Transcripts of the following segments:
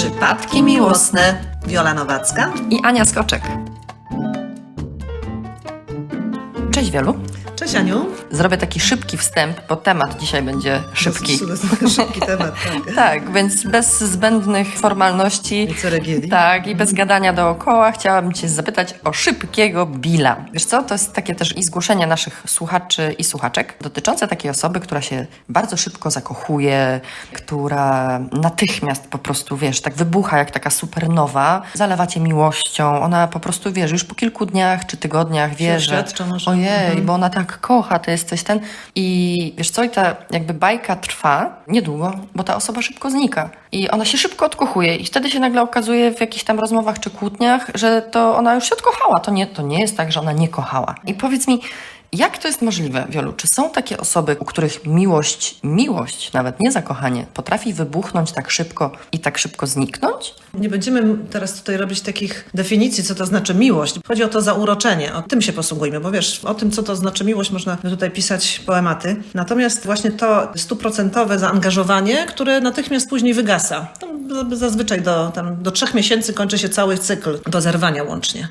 Przypadki miłosne. Wiola Nowacka. i Ania Skoczek. Cześć Wielu. Cześć Aniu. Zrobię taki szybki wstęp, bo temat dzisiaj będzie szybki. Szybki temat, tak. Tak, więc bez zbędnych formalności. I. Tak, i bez gadania dookoła chciałabym Cię zapytać o szybkiego Billa. Wiesz co, to jest takie też i zgłoszenie naszych słuchaczy i słuchaczek dotyczące takiej osoby, która się bardzo szybko zakochuje, która natychmiast po prostu, wiesz, tak wybucha jak taka supernowa, zalewa Cię miłością, ona po prostu, wiesz, już po kilku dniach czy tygodniach wie, że ojej, bo ona tak kocha, to jest coś ten. I wiesz co, i ta jakby bajka trwa niedługo, bo ta osoba szybko znika. I ona się szybko odkochuje. I wtedy się nagle okazuje w jakichś tam rozmowach czy kłótniach, że to ona już się odkochała, to nie, to nie jest tak, że ona nie kochała. I powiedz mi, jak to jest możliwe, Wiolu? Czy są takie osoby, u których miłość, miłość, nawet nie zakochanie, potrafi wybuchnąć tak szybko i tak szybko zniknąć? Nie będziemy teraz tutaj robić takich definicji, co to znaczy miłość. Chodzi o to zauroczenie. O tym się posługujmy, bo wiesz, o tym, co to znaczy miłość, można tutaj pisać poematy. Natomiast właśnie to stuprocentowe zaangażowanie, które natychmiast później wygasa. Zazwyczaj do, tam do trzech miesięcy kończy się cały cykl do zerwania łącznie.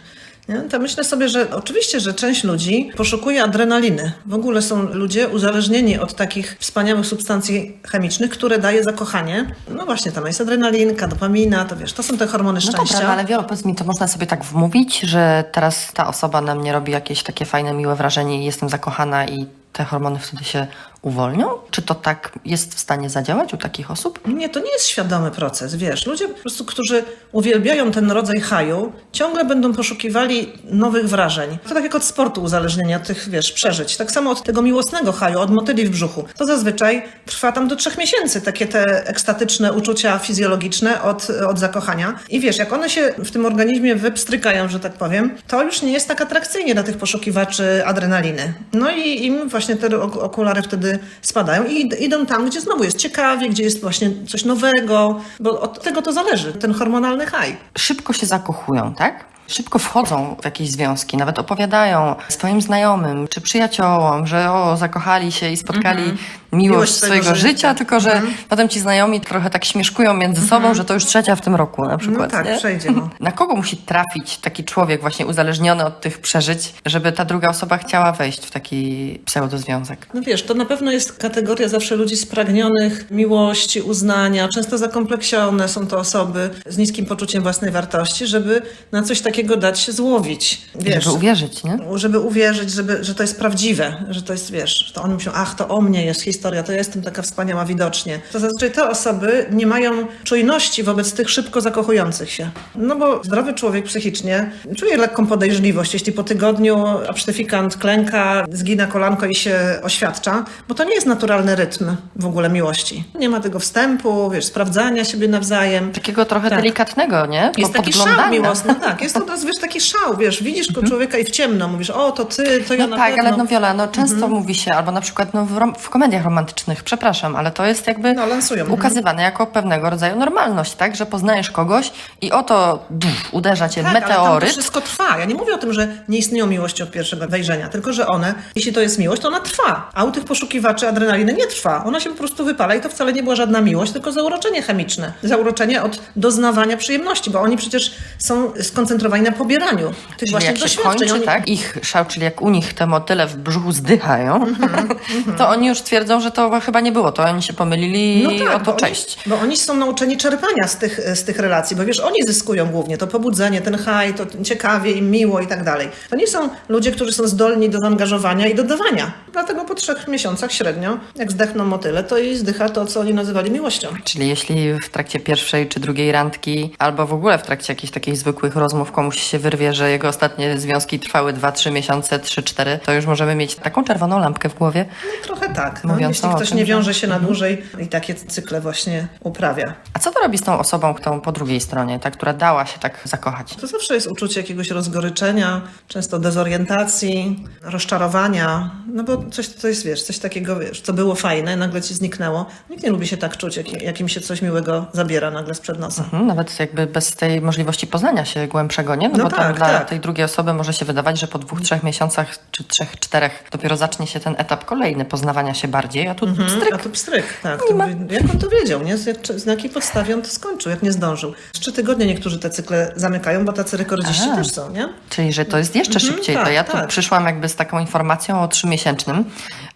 Nie? To myślę sobie, że oczywiście, że część ludzi poszukuje adrenaliny. W ogóle są ludzie uzależnieni od takich wspaniałych substancji chemicznych, które daje zakochanie. No właśnie, tam jest adrenalinka, dopamina, to wiesz, to są te hormony No szczęścia. dobra, no ale Wiolo, powiedz mi, to można sobie tak wmówić, że teraz ta osoba na mnie robi jakieś takie fajne, miłe wrażenie i jestem zakochana i te hormony wtedy się uwolnią? Czy to tak jest w stanie zadziałać u takich osób? Nie, to nie jest świadomy proces, wiesz. Ludzie po prostu, którzy uwielbiają ten rodzaj haju, ciągle będą poszukiwali nowych wrażeń. To tak jak od sportu uzależnienia, tych, wiesz, przeżyć. Tak samo od tego miłosnego haju, od motyli w brzuchu. To zazwyczaj trwa tam do trzech miesięcy, takie te ekstatyczne uczucia fizjologiczne od, od zakochania. I wiesz, jak one się w tym organizmie wypstrykają, że tak powiem, to już nie jest tak atrakcyjnie dla tych poszukiwaczy adrenaliny. No i im właśnie te ok- okulary wtedy spadają i id- idą tam, gdzie znowu jest ciekawie, gdzie jest właśnie coś nowego, bo od tego to zależy, ten hormonalny haj. Szybko się zakochują, tak? Szybko wchodzą w jakieś związki, nawet opowiadają swoim znajomym czy przyjaciołom, że o, zakochali się i spotkali miłość, Miłość swojego, życia, życia. tylko że potem ci znajomi trochę tak śmieszkują między sobą, że to już trzecia w tym roku na No przykład. tak, nie? przejdzie. No. Na kogo musi trafić taki człowiek właśnie uzależniony od tych przeżyć, żeby ta druga osoba chciała wejść w taki pseudozwiązek? No wiesz, to na pewno jest kategoria zawsze ludzi spragnionych miłości, uznania, często zakompleksione są to osoby z niskim poczuciem własnej wartości, żeby na coś takiego dać się złowić. Wiesz, Żeby uwierzyć, nie? żeby uwierzyć, żeby, że to jest prawdziwe, że to jest, wiesz, że to oni myślą, ach, to o mnie jest historia, to ja jestem taka wspaniała widocznie. To zazwyczaj te osoby nie mają czujności wobec tych szybko zakochujących się. No bo zdrowy człowiek psychicznie czuje lekką podejrzliwość, jeśli po tygodniu absztyfikant klęka, zgina kolanko i się oświadcza, bo to nie jest naturalny rytm w ogóle miłości. Nie ma tego wstępu, wiesz, sprawdzania siebie nawzajem. Takiego trochę Tak. delikatnego, nie? Jest taki podglądania. miłosny, tak. Jest to, jest, wiesz, taki szał, wiesz, widzisz go człowieka i w ciemno mówisz, o, to ty, to ja No na tak, pewno. ale no Wiola, no często Mhm. mówi się, albo na przykład no, w, rom- w komediach romantycznych, przepraszam, ale to jest jakby No, lansują. Mhm. ukazywane jako pewnego rodzaju normalność, tak? Że poznajesz kogoś i oto duf, uderza cię Tak, ale tam to meteoryt. wszystko trwa. Ja nie mówię o tym, że nie istnieją miłości od pierwszego wejrzenia, tylko że one, jeśli to jest miłość, to ona trwa. A u tych poszukiwaczy adrenaliny nie trwa. Ona się po prostu wypala i to wcale nie była żadna miłość, tylko zauroczenie chemiczne. Zauroczenie od doznawania przyjemności, bo oni przecież są skoncentrowani na pobieraniu tych właśnie jak się doświadczeń. kończy, Oni- tak, ich szał, czyli jak u nich te motyle w brzuchu zdychają, Mhm, to oni już twierdzą, że to chyba nie było, to oni się pomylili i tak, oto bo cześć. Oni, bo oni są nauczeni czerpania z tych, z tych relacji, bo wiesz, oni zyskują głównie to pobudzenie, ten haj, to ciekawie im miło i tak dalej. To nie są ludzie, którzy są zdolni do zaangażowania i do dawania. Dlatego po trzech miesiącach średnio, jak zdechną motyle, to i zdycha to, co oni nazywali miłością. Czyli jeśli w trakcie pierwszej czy drugiej randki, albo w ogóle w trakcie jakichś takich zwykłych rozmów komuś się wyrwie, że jego ostatnie związki trwały 2-3 miesiące, 3-4, to już możemy mieć taką czerwoną lampkę w głowie. No, trochę tak. No, Mówiąc jeśli ktoś tym, nie że- Mhm. wiąże się na dłużej i takie cykle właśnie uprawia. A co to robi z tą osobą, którą po drugiej stronie, ta, która dała się tak zakochać? To zawsze jest uczucie jakiegoś rozgoryczenia, często dezorientacji, rozczarowania, no bo coś to jest, wiesz, coś takiego, wiesz, co było fajne, nagle ci zniknęło. Nikt nie lubi się tak czuć, jak, jak im się coś miłego zabiera nagle sprzed nosa. Mhm, Nawet jakby bez tej możliwości poznania się głębszego, nie? No, No bo tam tak, dla tak. tej drugiej osoby może się wydawać, że po dwóch, trzech miesiącach czy trzech, czterech dopiero zacznie się ten etap kolejny poznawania się bardziej. a tu Mhm, stryk. A to pstryk, tak. To mówi, jak on to wiedział, nie? Z, z jakiej podstawie on to skończył, jak nie zdążył. Trzy tygodnie niektórzy te cykle zamykają, bo tacy rekordziści A. też są, nie? Czyli, że to jest jeszcze szybciej. to tak, ja tu tak. przyszłam jakby z taką informacją o trzymiesięcznym,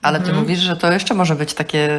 ale ty mówisz, że to jeszcze może być takie,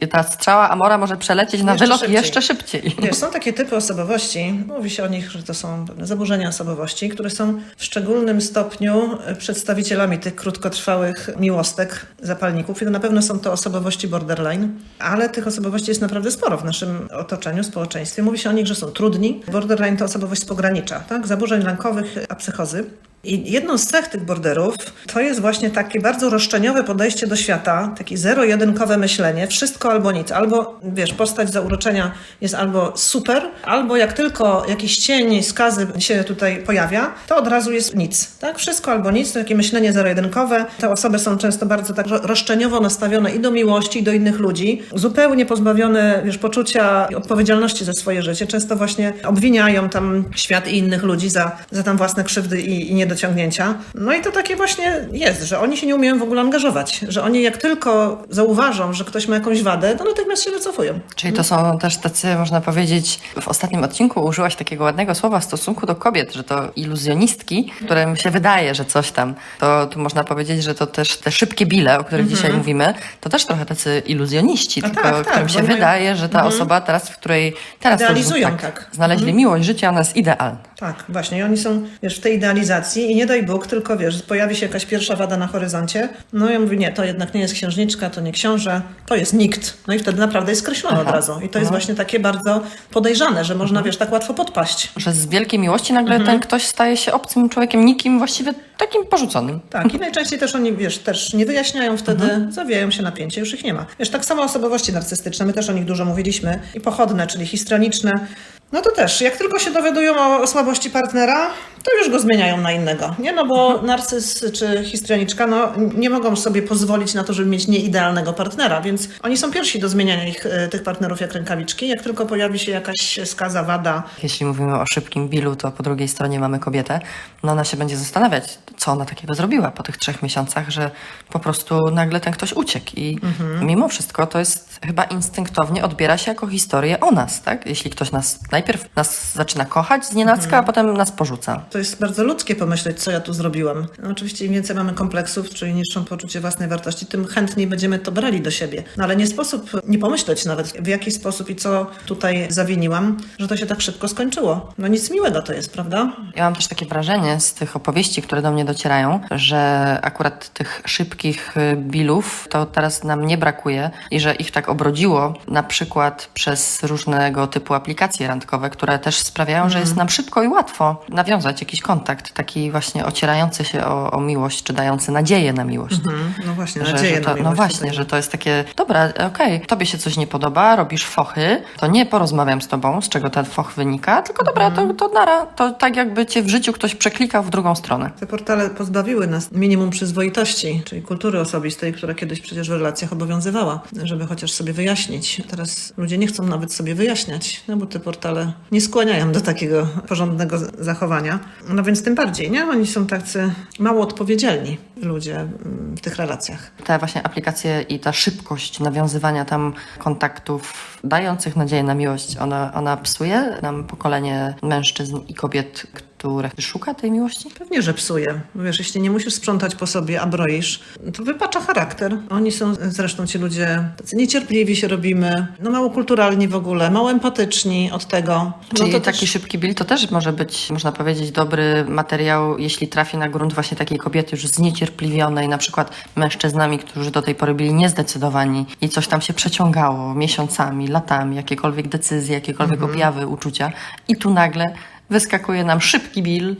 Tak. ta strzała Amora może przelecieć na Jeszcze wylot szybciej. jeszcze szybciej. Wiesz, są takie typy osobowości, mówi się o nich, że to są pewne zaburzenia osobowości, które są w szczególnym stopniu e, przedstawicielami tych krótkotrwałych miłostek, zapalników. I to na pewno są to osobowości borderline, ale tych osobowości jest naprawdę sporo w naszym otoczeniu, społeczeństwie. Mówi się o nich, że są trudni. Borderline to osobowość z pogranicza, tak? zaburzeń lękowych, a psychozy. I jedną z cech tych borderów to jest właśnie takie bardzo roszczeniowe podejście do świata, takie zero-jedynkowe myślenie, wszystko albo nic. Albo, wiesz, postać zauroczenia jest albo super, albo jak tylko jakiś cień skazy się tutaj pojawia, to od razu jest nic. Tak? Wszystko albo nic, to takie myślenie zero-jedynkowe. Te osoby są często bardzo tak ro- roszczeniowo nastawione i do miłości, i do innych ludzi, zupełnie pozbawione, wiesz, poczucia i odpowiedzialności za swoje życie. Często właśnie obwiniają tam świat i innych ludzi za, za tam własne krzywdy i, i niedociągnięcia. No i to takie właśnie jest, że oni się nie umieją w ogóle angażować, że oni jak tylko zauważą, że ktoś ma jakąś wadę, to natychmiast się wycofują. Czyli to są też tacy, można powiedzieć, w ostatnim odcinku użyłaś takiego ładnego słowa w stosunku do kobiet, że to iluzjonistki, którym się wydaje, że coś tam. To tu można powiedzieć, że to też te szybkie bile, o których dzisiaj mówimy, to też trochę tacy iluzjoniści, Mhm. A tylko tak, tak, którym bo się wydaje, że ta osoba teraz, w której teraz to Idealizują, tak, tak. znaleźli miłość życia, ona jest idealna. Tak, właśnie. I oni są, wiesz, w tej idealizacji i nie daj Bóg, tylko wiesz, pojawi się jakaś pierwsza wada na horyzoncie. No ja mówię, nie, to jednak nie jest księżniczka, to nie książę, to jest nikt. No i wtedy naprawdę jest skreślone od Aha. razu. I to jest właśnie takie bardzo podejrzane, że można, wiesz, tak łatwo podpaść. Że z wielkiej miłości nagle Mhm. ten ktoś staje się obcym człowiekiem, nikim właściwie takim porzuconym. Tak, i najczęściej też oni, wiesz, też nie wyjaśniają wtedy, Mhm. zawijają się napięcie, już ich nie ma. Wiesz, tak samo osobowości narcystyczne, my też o nich dużo mówiliśmy, i pochodne, czyli histrioniczne, no to też, jak tylko się dowiadują o, o słabości partnera, to już go zmieniają na innego, nie? No bo Mhm. narcyz czy histrioniczka, no nie mogą sobie pozwolić na to, żeby mieć nieidealnego partnera, więc oni są pierwsi do zmieniania ich, e, tych partnerów jak rękawiczki. Jak tylko pojawi się jakaś skaza, wada, Jeśli mówimy o szybkim bilu, to po drugiej stronie mamy kobietę. No ona się będzie zastanawiać, co ona takiego zrobiła po tych trzech miesiącach, że po prostu nagle ten ktoś uciekł. I mimo wszystko to jest chyba instynktownie odbiera się jako historię o nas, tak? Jeśli ktoś nas najpierw nas zaczyna kochać z nienacka, a potem nas porzuca. To jest bardzo ludzkie pomyśleć, co ja tu zrobiłam. No, oczywiście im więcej mamy kompleksów, czyli niższą poczucie własnej wartości, tym chętniej będziemy to brali do siebie. No ale nie sposób nie pomyśleć nawet, w jaki sposób i co tutaj zawiniłam, że to się tak szybko skończyło. No nic miłego to jest, prawda? Ja mam też takie wrażenie z tych opowieści, które do mnie docierają, że akurat tych szybkich y, bilów to teraz nam nie brakuje i że ich tak obrodziło na przykład przez różnego typu aplikacje randkowe, które też sprawiają, że jest nam szybko i łatwo nawiązać jakiś kontakt, taki właśnie ocierający się o, o miłość, czy dający nadzieję na miłość. Mhm. No właśnie, Że, nadzieję że to, na no miłość właśnie, tutaj. że to jest takie, dobra, okej, tobie się coś nie podoba, robisz fochy, to nie porozmawiam z tobą, z czego ten foch wynika, tylko dobra, Mhm. to, to nara, to tak jakby cię w życiu ktoś przeklikał w drugą stronę. Portale pozbawiły nas minimum przyzwoitości, czyli kultury osobistej, która kiedyś przecież w relacjach obowiązywała, żeby chociaż sobie wyjaśnić. Teraz ludzie nie chcą nawet sobie wyjaśniać, no bo te portale nie skłaniają do takiego porządnego zachowania. No więc tym bardziej, nie? Oni są tacy mało odpowiedzialni ludzie mm, w tych relacjach. Te właśnie aplikacje i ta szybkość nawiązywania tam kontaktów dających nadzieję na miłość, ona, ona psuje nam pokolenie mężczyzn i kobiet, które szuka tej miłości? Pewnie, że psuje. Wiesz, jeśli nie musisz sprzątać po sobie, a broisz, to wypacza charakter. Oni są zresztą ci ludzie tacy niecierpliwi się robimy, no mało kulturalni w ogóle, mało empatyczni od tego. Czyli no to taki też- szybki bil to też może być, można powiedzieć, dobry materiał, jeśli trafi na grunt właśnie takiej kobiety już zniecierpliwionej, na przykład mężczyznami, którzy do tej pory byli niezdecydowani i coś tam się przeciągało miesiącami, latami, jakiekolwiek decyzje, jakiekolwiek Mhm. objawy, uczucia. I tu nagle wyskakuje nam szybki bil,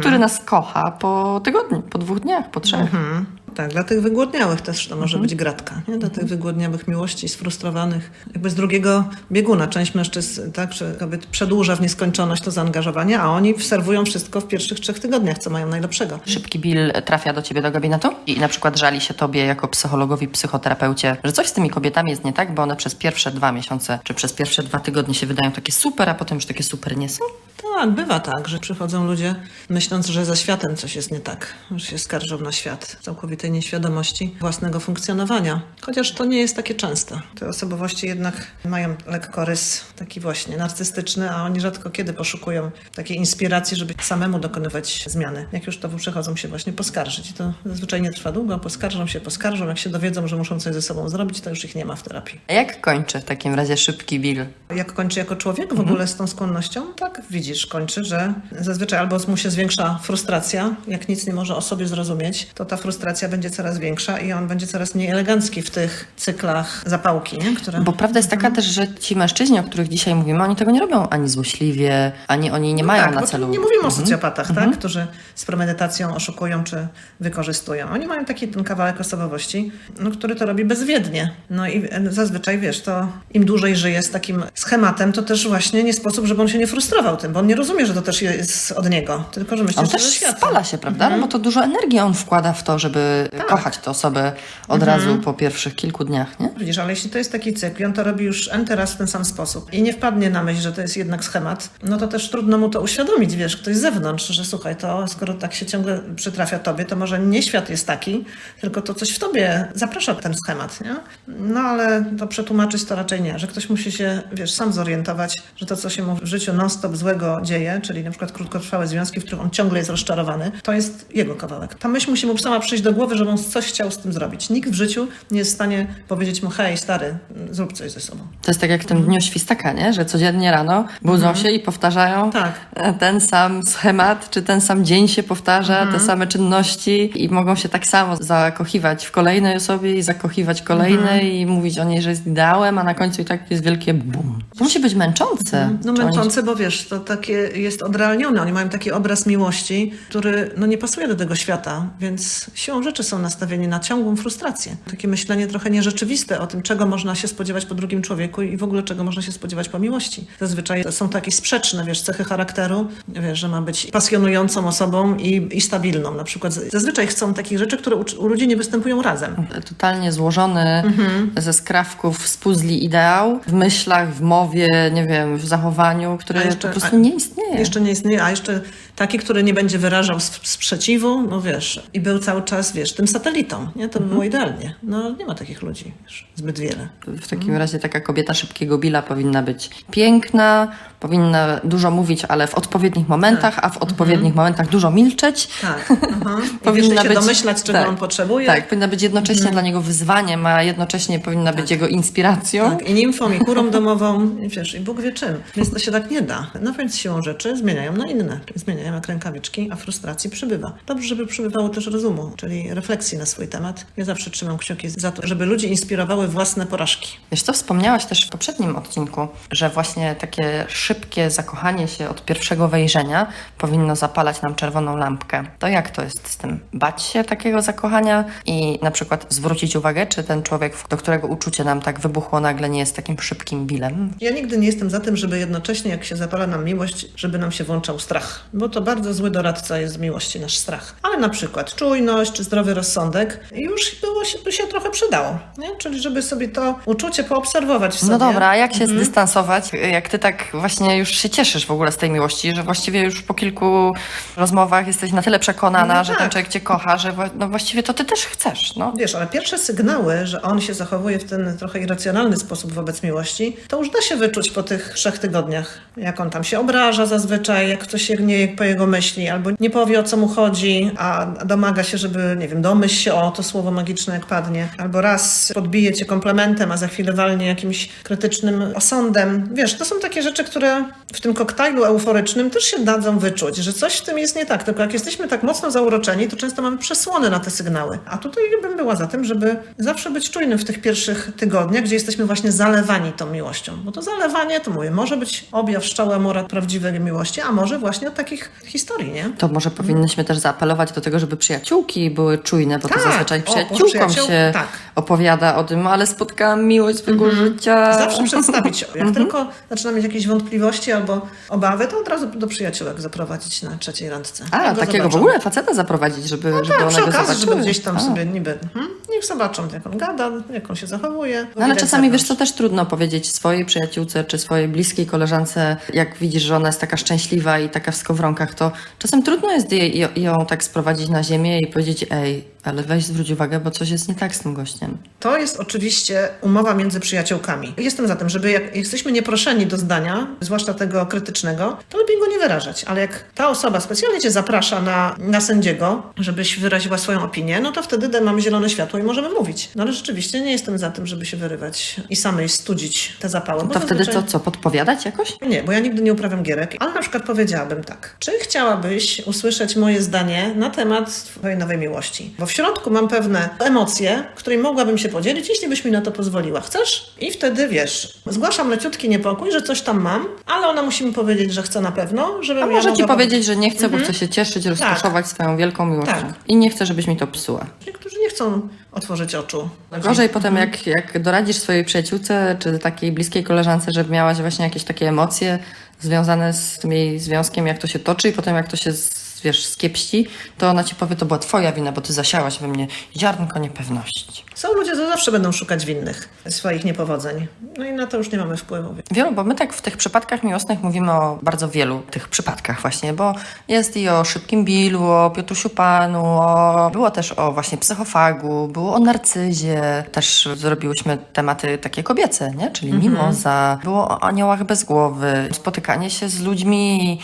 który nas kocha po tygodniu, po dwóch dniach, po trzech. Mhm. Tak, dla tych wygłodniałych też to Mhm. może być gratka. Nie? Dla tych wygłodniałych miłości, sfrustrowanych, jakby z drugiego bieguna. Część mężczyzn, tak, czy kobiet przedłuża w nieskończoność to zaangażowanie, a oni serwują wszystko w pierwszych trzech tygodniach, co mają najlepszego. Szybki bil trafia do ciebie do gabinetu i na przykład żali się tobie jako psychologowi, psychoterapeucie, że coś z tymi kobietami jest nie tak, bo one przez pierwsze dwa miesiące czy przez pierwsze dwa tygodnie się wydają takie super, a potem już takie super nie są? Tak, bywa tak, że przychodzą ludzie myśląc, że ze światem coś jest nie tak, że się skarżą na świat, całkowitej nieświadomości własnego funkcjonowania. Chociaż to nie jest takie częste. Te osobowości jednak mają lekko rys taki właśnie narcystyczny, a oni rzadko kiedy poszukują takiej inspiracji, żeby samemu dokonywać zmiany. Jak już to przychodzą się właśnie poskarżyć. I to zazwyczaj nie trwa długo, poskarżą się, poskarżą, jak się dowiedzą, że muszą coś ze sobą zrobić, to już ich nie ma w terapii. A jak kończy w takim razie szybki Bill? Jak kończy jako człowiek w ogóle z tą skłonnością? Tak, widzisz, kończy, że zazwyczaj albo mu się zwiększa frustracja, jak nic nie może o sobie zrozumieć, to ta frustracja będzie coraz większa i on będzie coraz mniej elegancki w tych cyklach zapałki, nie? które... Bo prawda jest taka też, że ci mężczyźni, o których dzisiaj mówimy, oni tego nie robią ani złośliwie, ani oni nie mają tak, na celu. Nie mówimy o socjopatach, tak? którzy z premedytacją oszukują czy wykorzystują. Oni mają taki ten kawałek osobowości, no, który to robi bezwiednie. No i zazwyczaj, wiesz, to im dłużej żyje z takim schematem, to też właśnie nie sposób, żeby on się nie frustrował tym, bo on nie rozumie, że to też jest od niego, tylko że myśli, On że też świata. spala się, prawda? No bo to dużo energii on wkłada w to, żeby Tak. kochać tę osobę od razu po pierwszych kilku dniach, nie? Widzisz, ale jeśli to jest taki cykl i on to robi już n teraz w ten sam sposób i nie wpadnie na myśl, że to jest jednak schemat, no to też trudno mu to uświadomić, wiesz, ktoś z zewnątrz, że słuchaj, to skoro tak się ciągle przytrafia tobie, to może nie świat jest taki, tylko to coś w tobie zaprasza ten schemat, nie? No ale to przetłumaczyć to raczej nie, że ktoś musi się, wiesz, sam zorientować, że to, co się mu w życiu non-stop złego dzieje, czyli na przykład krótkotrwałe związki, w których on ciągle jest rozczarowany, to jest jego kawałek. Ta myśl musi mu sama przyjść do głowy, że on coś chciał z tym zrobić. Nikt w życiu nie jest w stanie powiedzieć mu, hej, stary, zrób coś ze sobą. To jest tak jak w tym dniu świstaka, nie? Że codziennie rano budzą się i powtarzają Tak. ten sam schemat, czy ten sam dzień się powtarza, te same czynności i mogą się tak samo zakochiwać w kolejnej osobie i zakochiwać kolejnej i mówić o niej, że jest ideałem, a na końcu i tak jest wielkie bum. To musi być męczące. No Czy oni- męczące, bo wiesz, to takie jest odrealnione. Oni mają taki obraz miłości, który no, nie pasuje do tego świata, więc siłą rzeczy są nastawieni na ciągłą frustrację. Takie myślenie trochę nierzeczywiste o tym, czego można się spodziewać po drugim człowieku i w ogóle czego można się spodziewać po miłości. Zazwyczaj są takie sprzeczne, wiesz, cechy charakteru, wiesz, że ma być pasjonującą osobą i, i stabilną. Na przykład zazwyczaj chcą takich rzeczy, które u, u ludzi nie występują razem. totalnie złożony Mhm. ze skrawków z puzli ideał, w myślach, w mowie, nie wiem, w zachowaniu, które jeszcze- po prostu nie istnieje. Jeszcze nie istnieje, a jeszcze taki, który nie będzie wyrażał sprzeciwu, no wiesz, i był cały czas, wiesz, tym satelitą, nie? To by było idealnie. No nie ma takich ludzi, wiesz, zbyt wiele. W takim razie taka kobieta szybkiego Billa powinna być piękna, powinna dużo mówić, ale w odpowiednich momentach, a w odpowiednich momentach dużo milczeć. Tak. Aha. I Powinna się być- domyślać, czego tak, on potrzebuje. Tak, powinna być jednocześnie dla niego wyzwaniem, a jednocześnie powinna być jego inspiracją. Tak, i nimfą, i kurą domową, i wiesz, i Bóg wie czym. Więc to się tak nie da. No więc siłą rzeczy zmieniają na inne. Czyli zmieniają jak rękawiczki, a frustracji przybywa. Dobrze, żeby przybywało też rozumu, czyli refleksji na swój temat. Ja zawsze trzymam kciuki za to, żeby ludzi inspirowały własne porażki. Wiesz co, wspomniałaś też w poprzednim odcinku, że właśnie takie szybkie zakochanie się od pierwszego wejrzenia powinno zapalać nam czerwoną lampkę. To jak to jest z tym? Bać się takiego zakochania i na przykład zwrócić uwagę, czy ten człowiek, do którego uczucie nam tak wybuchło nagle, nie jest takim szybkim bilem? Ja nigdy nie jestem za tym, żeby jednocześnie, jak się zapala nam miłość, żeby nam się włączał strach. Bo to bardzo zły doradca jest z miłości, nasz strach. Ale na przykład czujność czy zdrowy rozsądek już było się, by się trochę przydało. Nie? Czyli żeby sobie to uczucie poobserwować w sobie. No dobra, a jak się Mhm. zdystansować, jak ty tak właśnie już się cieszysz w ogóle z tej miłości, że właściwie już po kilku rozmowach jesteś na tyle przekonana, No że tak. ten człowiek cię kocha, że no właściwie to ty też chcesz, no. Wiesz, ale pierwsze sygnały, że on się zachowuje w ten trochę irracjonalny sposób wobec miłości, to już da się wyczuć po tych trzech tygodniach. Jak on tam się obraża zazwyczaj, jak ktoś się gnieje po jego myśli, albo nie powie o co mu chodzi, a domaga się, żeby, nie wiem, domyśl się o to słowo magiczne jak padnie, albo raz podbije cię komplementem, a za chwilę walnie jakimś krytycznym osądem. Wiesz, to są takie rzeczy, które w tym koktajlu euforycznym też się dadzą wyczuć, że coś w tym jest nie tak. Tylko jak jesteśmy tak mocno zauroczeni, to często mamy przesłony na te sygnały. A tutaj bym była za tym, żeby zawsze być czujnym w tych pierwszych tygodniach, gdzie jesteśmy właśnie zalewani tą miłością. Bo to zalewanie, to mówię, może być objaw szczałe mora prawdziwej miłości, a może właśnie od takich historii, nie? To może powinnyśmy też zaapelować do tego, żeby przyjaciółki były czujne, bo Tak, to zazwyczaj o, o przyjaciółkom przyjaciół- się tak. opowiada o tym, ale spotkałam miłość swojego życia. Zawsze przedstawić. Jak tylko zaczyna mieć jakieś wątpliwości albo obawy, to od razu do przyjaciółek zaprowadzić na trzeciej randce. A, Jak go takiego w zobaczą. ogóle faceta zaprowadzić, żeby, żeby Tak, one przy go okazji, zobaczyły. żeby gdzieś tam A. sobie niby... Mhm. Niech zobaczą, jak on gada, jak on się zachowuje. No ale czasami wiesz, to też trudno powiedzieć swojej przyjaciółce czy swojej bliskiej koleżance, jak widzisz, że ona jest taka szczęśliwa i taka w skowronkach, to czasem trudno jest jej, ją tak sprowadzić na ziemię i powiedzieć, ej, ale weź zwróć uwagę, bo coś jest nie tak z tym gościem. To jest oczywiście umowa między przyjaciółkami. Jestem za tym, żeby jak jesteśmy nieproszeni do zdania, zwłaszcza tego krytycznego, to lepiej go nie wyrażać. Ale jak ta osoba specjalnie cię zaprasza na, na sędziego, żebyś wyraziła swoją opinię, no to wtedy mamy zielone światło i możemy mówić. No ale rzeczywiście nie jestem za tym, żeby się wyrywać i samej studzić te zapały. bo To wtedy zazwyczaj- co, co, podpowiadać jakoś? Nie, bo ja nigdy nie uprawiam gierek, ale na przykład powiedziałabym tak. Czy chciałabyś usłyszeć moje zdanie na temat twojej nowej miłości? Bo w środku mam pewne emocje, którymi mogłabym się podzielić, jeśli byś mi na to pozwoliła. Chcesz? I wtedy wiesz, zgłaszam leciutki niepokój, że coś tam mam, ale ona musi mi powiedzieć, że chce na pewno, żeby A ja może ci mogła powiedzieć, że nie chce, bo chce się cieszyć, rozkoszować swoją wielką miłością. Tak. I nie chce, żebyś mi to psuła. Niektórzy nie chcą otworzyć oczu. Gorzej potem, jak, jak doradzisz swojej przyjaciółce czy takiej bliskiej koleżance, żeby miałaś właśnie jakieś takie emocje związane z tym jej związkiem, jak to się toczy i potem jak to się, z- wiesz, skiepści, to ona ci powie, to była twoja wina, bo ty zasiałaś we mnie ziarnko niepewności. Są ludzie, co zawsze będą szukać winnych swoich niepowodzeń. No i na to już nie mamy wpływu. Wielu, bo my tak w tych przypadkach miłosnych mówimy o bardzo wielu tych przypadkach właśnie, bo jest i o Szybkim Billu, o Piotrusiu Panu, o... było też o właśnie psychofagu, było o narcyzie, też zrobiłyśmy tematy takie kobiece, nie? czyli mimoza, było o aniołach bez głowy, spotykanie się z ludźmi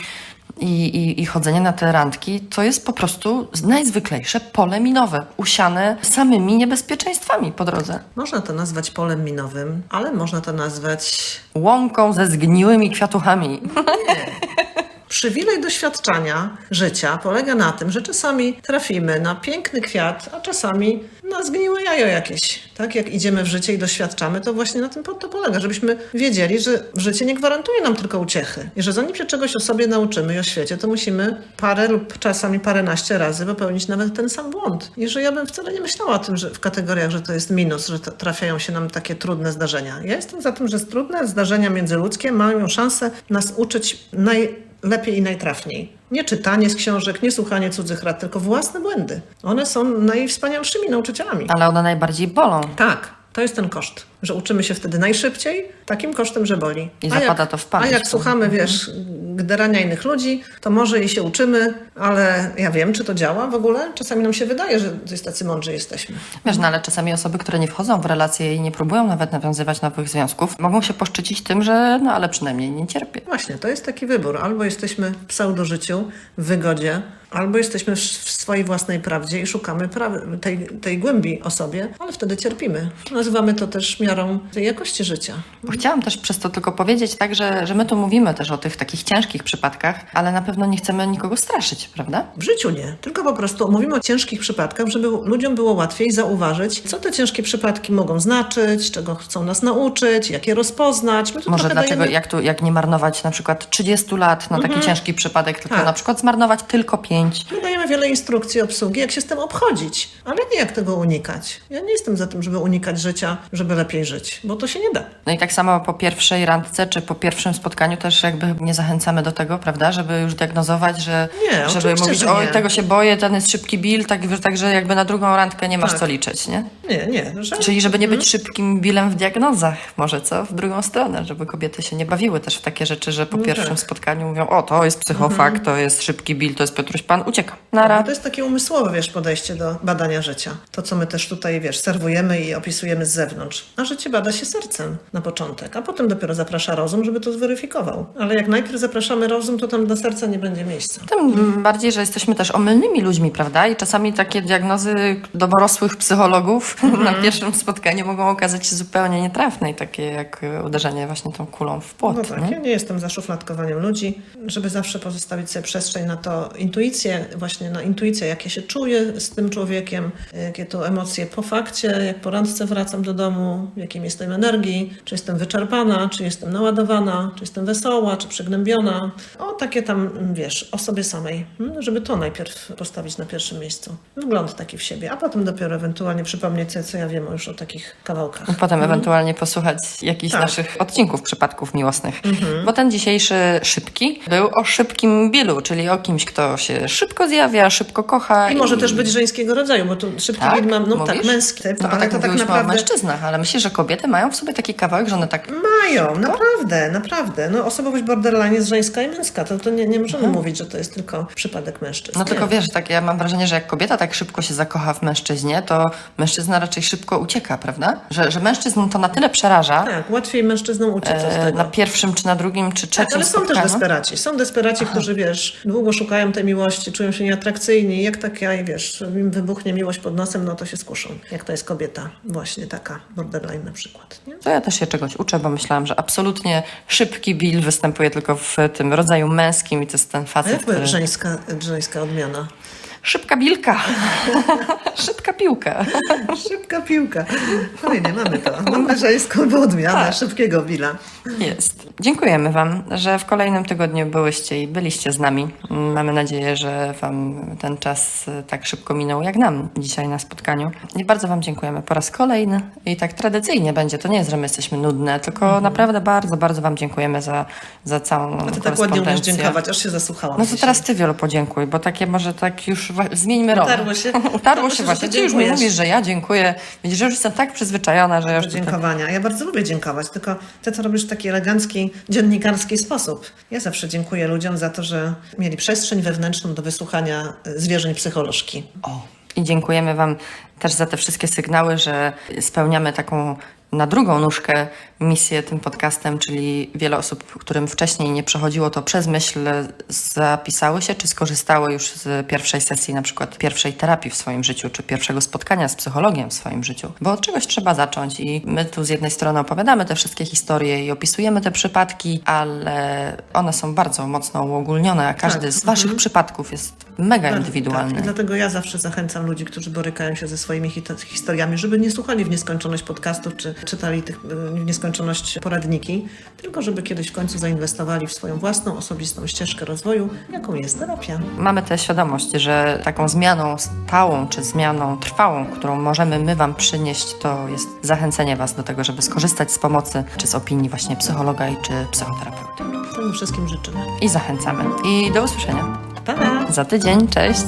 i, i, i chodzenie na te randki, to jest po prostu najzwyklejsze pole minowe, usiane samymi niebezpieczeństwami po drodze. Można to nazwać polem minowym, ale można to nazwać Łąką ze zgniłymi kwiatuchami. Przywilej doświadczania życia polega na tym, że czasami trafimy na piękny kwiat, a czasami na zgniłe jajo jakieś. Tak jak idziemy w życie i doświadczamy, to właśnie na tym to polega, żebyśmy wiedzieli, że życie nie gwarantuje nam tylko uciechy. I że zanim się czegoś o sobie nauczymy i o świecie, to musimy parę lub czasami paręnaście razy popełnić nawet ten sam błąd. I że ja bym wcale nie myślała o tym, że w kategoriach, że to jest minus, że trafiają się nam takie trudne zdarzenia. Ja jestem za tym, że trudne zdarzenia międzyludzkie mają szansę nas uczyć naj lepiej i najtrafniej. Nie czytanie z książek, nie słuchanie cudzych rad, tylko własne błędy. One są najwspanialszymi nauczycielami. Ale one najbardziej bolą. Tak, to jest ten koszt, że uczymy się wtedy najszybciej, takim kosztem, że boli. I zapada to w A pamięć. jak słuchamy, wiesz, gderania innych ludzi, to może i się uczymy, ale ja wiem, czy to działa w ogóle. Czasami nam się wydaje, że jest tacy mądrzy jesteśmy. Wiesz, no ale czasami osoby, które nie wchodzą w relacje i nie próbują nawet nawiązywać nowych związków, mogą się poszczycić tym, że no ale przynajmniej nie cierpię. Właśnie, to jest taki wybór. Albo jesteśmy w pseudożyciu, w wygodzie, albo jesteśmy w, swojej własnej prawdzie i szukamy pra- tej, tej głębi o sobie, ale wtedy cierpimy. Nazywamy to też miarą tej jakości życia. Bo chciałam też przez to tylko powiedzieć tak, że, że my tu mówimy też o tych takich ciężkich przypadkach, ale na pewno nie chcemy nikogo straszyć, prawda? W życiu nie, tylko po prostu mówimy o ciężkich przypadkach, żeby ludziom było łatwiej zauważyć, co te ciężkie przypadki mogą znaczyć, czego chcą nas nauczyć, jak je rozpoznać. Może dlaczego, dajemy- jak, tu, jak nie marnować na przykład 30 lat na taki ciężki przypadek, tylko Tak. na przykład zmarnować tylko 5. My dajemy wiele instrukcji obsługi, jak się z tym obchodzić, ale nie jak tego unikać. Ja nie jestem za tym, żeby unikać życia, żeby lepiej żyć, bo to się nie da. No i tak samo po pierwszej randce, czy po pierwszym spotkaniu też jakby nie zachęcamy do tego, prawda, żeby już diagnozować, że Nie, żeby mówić, że oj, tego się boję, ten jest szybki bil, tak, tak że jakby na drugą randkę nie masz Tak. co liczyć, nie? Nie, nie. Że... Czyli żeby nie być szybkim bilem w diagnozach, może co? W drugą stronę, żeby kobiety się nie bawiły też w takie rzeczy, że po No pierwszym tak. spotkaniu mówią, o, to jest psychofak, to jest szybki bil, to jest Piotruś Pan, uciekam. Nara. To jest takie umysłowe, wiesz, podejście do badania życia. To, co my też tutaj, wiesz, serwujemy i opisujemy z zewnątrz. A życie bada się sercem na początek, a potem dopiero zaprasza rozum, żeby to zweryfikował. Ale jak najpierw zapraszamy rozum, to tam do serca nie będzie miejsca. Tym bardziej, że jesteśmy też omylnymi ludźmi, prawda? I czasami takie diagnozy dorosłych psychologów na pierwszym spotkaniu mogą okazać się zupełnie nietrafne i takie jak uderzenie właśnie tą kulą w płot. No tak, nie? ja nie jestem za szufladkowaniem ludzi, żeby zawsze pozostawić sobie przestrzeń na to intuicję, właśnie na intuicję, jak ja się czuję z tym człowiekiem, jakie to emocje po fakcie, jak po randce wracam do domu, w jakim jestem energii, czy jestem wyczerpana, czy jestem naładowana, czy jestem wesoła, czy przygnębiona. O, takie tam, wiesz, o sobie samej, mm, żeby to najpierw postawić na pierwszym miejscu. Wgląd taki w siebie, a potem dopiero ewentualnie przypomnieć, co, co ja wiem już o takich kawałkach. Potem ewentualnie posłuchać jakichś Tak. naszych odcinków przypadków miłosnych. Bo ten dzisiejszy szybki był o szybkim bilu, czyli o kimś, kto się szybko zjawia, szybko kocha. I może też być żeńskiego rodzaju, bo tu szybki tak? tak? mam, no tak, Mówisz? męski typ, No bo ale tak to tak mówiłyśmy o naprawdę... mężczyznach, ale myślisz, że kobiety mają w sobie taki kawałek, że one tak... Mają, naprawdę, naprawdę. No, osobowość borderline jest żeńska i męska. To, to nie, nie możemy mówić, że to jest tylko przypadek mężczyzn. No nie. tylko wiesz, tak ja mam wrażenie, że jak kobieta tak szybko się zakocha w mężczyźnie, to mężczyzna raczej szybko ucieka, prawda? Że, że mężczyzn to na tyle przeraża, Tak, łatwiej mężczyznom uciec e, tego. na pierwszym, czy na drugim, czy trzecim Tak, ale są też spotkaniu. desperaci. Są desperaci, którzy, wiesz, długo szukają tej miłości, czują się nieatrakcyjni. Jak taka, i wiesz, im wybuchnie miłość pod nosem, no to się skuszą. Jak to jest kobieta, właśnie taka, borderline na przykład. Nie? To ja też się czegoś uczę, bo myślałam, że absolutnie szybki Bill występuje tylko w tym rodzaju męskim i to jest ten A facet, jak który... żeńska, żeńska odmiana? Szybka Bilka. Szybka piłka. Szybka piłka. Fajnie, mamy to. Mamy żeńską odmianę Tak. szybkiego Billa. Jest. Dziękujemy Wam, że w kolejnym tygodniu byłyście i byliście z nami. Mamy nadzieję, że Wam ten czas e, tak szybko minął jak nam dzisiaj na spotkaniu. I bardzo Wam dziękujemy po raz kolejny. I tak tradycyjnie będzie. To nie jest, że my jesteśmy nudne, tylko naprawdę bardzo, bardzo Wam dziękujemy za, za całą Mhm. A ty tak ładnie umiesz dziękować, aż się zasłuchałam. No to dzisiaj. teraz Ty, Wielu, podziękuj, bo takie może tak już zmieńmy rolę. Utarło się. Utarło się właśnie. ty już mi mówisz, że ja dziękuję. Widzisz, że już jestem tak przyzwyczajona, że ja już tutaj... dziękowania. Ja bardzo lubię dziękować, tylko ty to robisz w taki elegancki, dziennikarski sposób. Ja zawsze dziękuję ludziom za to, że mieli przestrzeń wewnętrzną do wysłuchania y, zwierzeń psycholożki. O. I dziękujemy Wam też za te wszystkie sygnały, że spełniamy taką na drugą nóżkę misję tym podcastem, czyli wiele osób, którym wcześniej nie przechodziło to przez myśl, zapisały się czy skorzystały już z pierwszej sesji, na przykład pierwszej terapii w swoim życiu, czy pierwszego spotkania z psychologiem w swoim życiu. Bo od czegoś trzeba zacząć i my tu z jednej strony opowiadamy te wszystkie historie i opisujemy te przypadki, ale one są bardzo mocno uogólnione, a każdy Tak, z Waszych przypadków jest mega indywidualny. Tak, i dlatego ja zawsze zachęcam ludzi, którzy borykają się ze swoimi historiami, żeby nie słuchali w nieskończoność podcastów, czy czytali tych, w nieskończoność poradniki, tylko żeby kiedyś w końcu zainwestowali w swoją własną, osobistą ścieżkę rozwoju, jaką jest terapia. Mamy tę świadomość, że taką zmianą stałą czy zmianą trwałą, którą możemy my Wam przynieść, to jest zachęcenie Was do tego, żeby skorzystać z pomocy czy z opinii właśnie psychologa i czy psychoterapeuty. Temu wszystkim życzymy. I zachęcamy. I do usłyszenia Pa! za tydzień. Cześć!